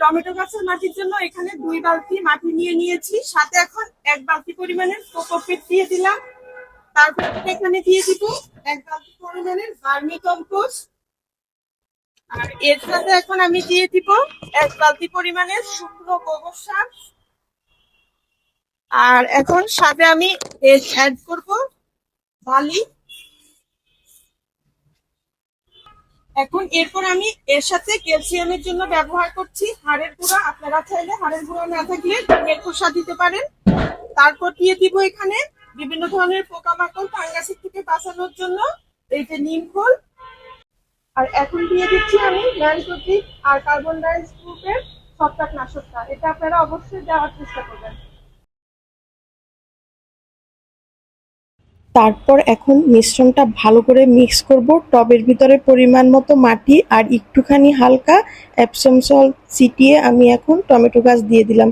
Tomato গাছের মাটির জন্য এখানে দুই বালতি মাটি নিয়ে নিয়েছি। সাথে এখন এক বালতি পরিমাণের কোকোপিট দিয়ে দিলাম। তারপর এখানে দিয়ে দিব এক বালতি পরিমাণের ভার্মি কম্পোস্ট। আর এর সাথে এখন আমি দিয়ে দিব এক বালতি পরিমাণের শুকনো গোবর সার। আর এখন সাথে আমি অ্যাড করব বালি। এখন এরপর আমি এর সাথে ক্যালসিয়ামের জন্য ব্যবহার করছি। হাড়ের গুঁড়া আপনারা চাইলে হাড়ের গুঁড়া না থাকলে ডিমের খোসা দিতে পারেন। তারপর দিয়ে দিব এখানে বিভিন্ন ধরনের পোকামাকড় ফাঙ্গাসের থেকে বাঁচানোর জন্য। এই যে নিম খোল। আর এখন দিয়ে দিচ্ছি আমি ম্যানকোটিক আর কার্বন ডাই গ্রুপের ছত্রাকনাশকটা। এটা আপনারা অবশ্যই দেওয়ার চেষ্টা করবেন। তারপর এখন মিশ্রণটা ভালো করে মিক্স করব। টবের ভিতরে পরিমাণ মতো মাটি আর একটুখানি হালকা অ্যাপসম সল্ট ছিটিয়ে আমি এখন টমেটো গাছ দিয়ে দিলাম।